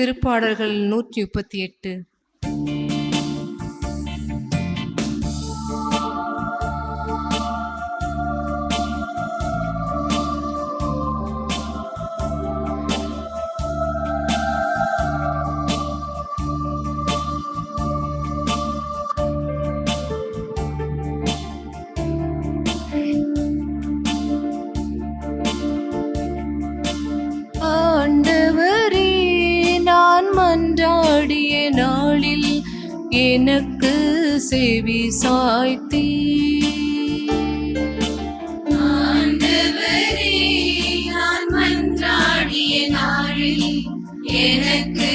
திருப்பாடல்கள் நூற்றி முப்பத்தி எட்டு. மன்றாடிய நாளில் எனக்கு செவி சாய்த்தீ. எனக்கு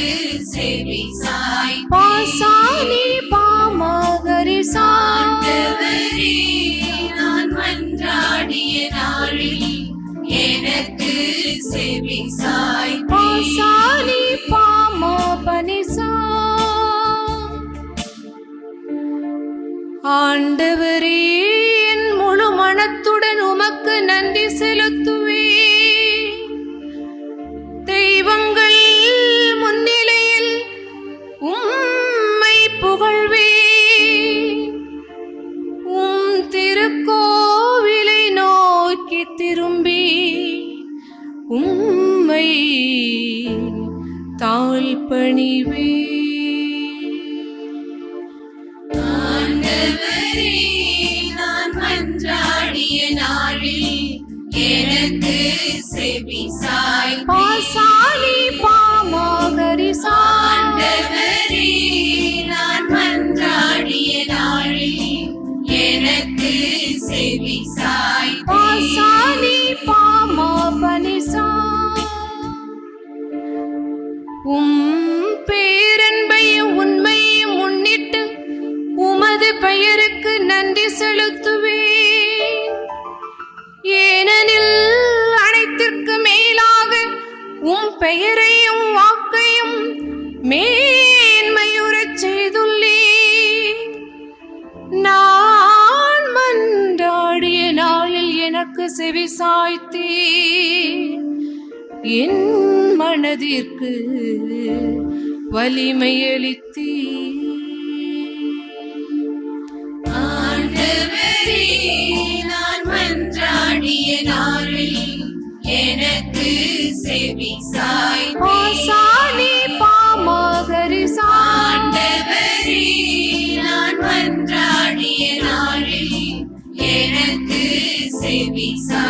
செவி சாய் பாசானி பாமகரி ஆண்டவரே ஆண்டவரே என் முழு மனத்துடன் உமக்கு நன்றி செலுத்துவே. தெய்வங்கள் முன்னிலையில் உம்மை புகழ்வே. உம் திருக்கோவிலை நோக்கி திரும்பி உம்மை தாழ் பணிவே ஆண்டவரே நான் மன்றாடிய நாளில் எனக்கு செவி சாய் பாசாலி பாமாகரி ஆண்டவரே நான் செலுத்துவேன். ஏனெனில் அனைத்திற்கு மேலாக உம் பெயரையும் வாக்கையும் மேன்மையுறச் செய்துள்ளே நான் மன்றாடிய நாளில் எனக்கு செவி சாய்த்தே என் மனதிற்கு வலிமையளித்தே மன்றாடிய